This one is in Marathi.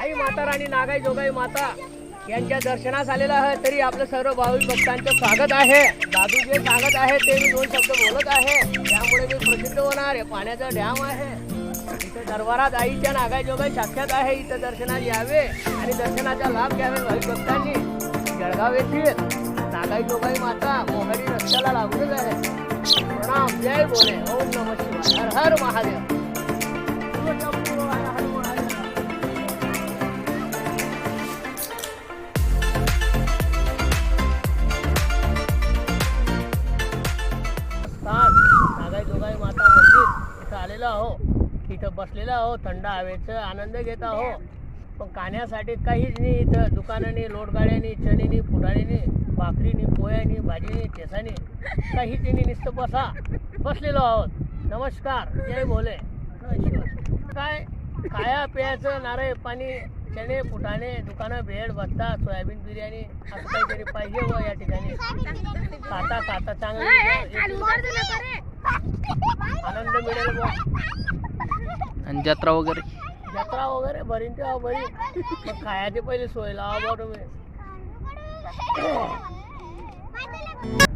आई माता राणी नागाई जोगाई माता यांच्या दर्शनास आलेला आहे. तरी आपलं सर्व भाविक भक्तांचं स्वागत आहे. दादू जे सांगत आहे. ते मी दोन शब्द बोलत आहे. त्यामुळे मी प्रसिद्ध होणार आहे. पाण्याचा डॅम आहे. इथे दरबारात आईच्या नागाई जोगाई साक्षात आहे. इथं दर्शनात यावे आणि दर्शनाचा लाभ घ्यावे भाविक भक्तांनी. जळगाव येथील नागाई जोगाई माता मोहरी रस्त्याला लागूनच आहे. प्रणाम. जय बोले ओम नम शिवाय. हर हर महादेव. इथं आलेलो आहो. इथं बसलेलो आहो थंड हवेचा आनंद घेत आहो. पण खाण्यासाठी काहीच नाही इथं. दुकानाने लोटगाड्यानी चणीनी फुटाणीनी भाकरीनी पोह्यानी भाजीनी ठेसानी काहीच नाही नुसतं बसा. बसलेलो आहोत. नमस्कार. जय भोले. काय? खाया प्यायचं नारळ पाणी चणे फुटाणे दुकानं भेळ भत्ता सोयाबीन बिर्याणी असं काहीतरी पाहिजे व या ठिकाणी. खाता खाता चांगलं. आनंद मिळेल आणि जत्रा वगैरे? जत्रा वगैरे भरीन ते भरीन. खायचे खायची पहिले सोय लावा बुवा तुम्ही.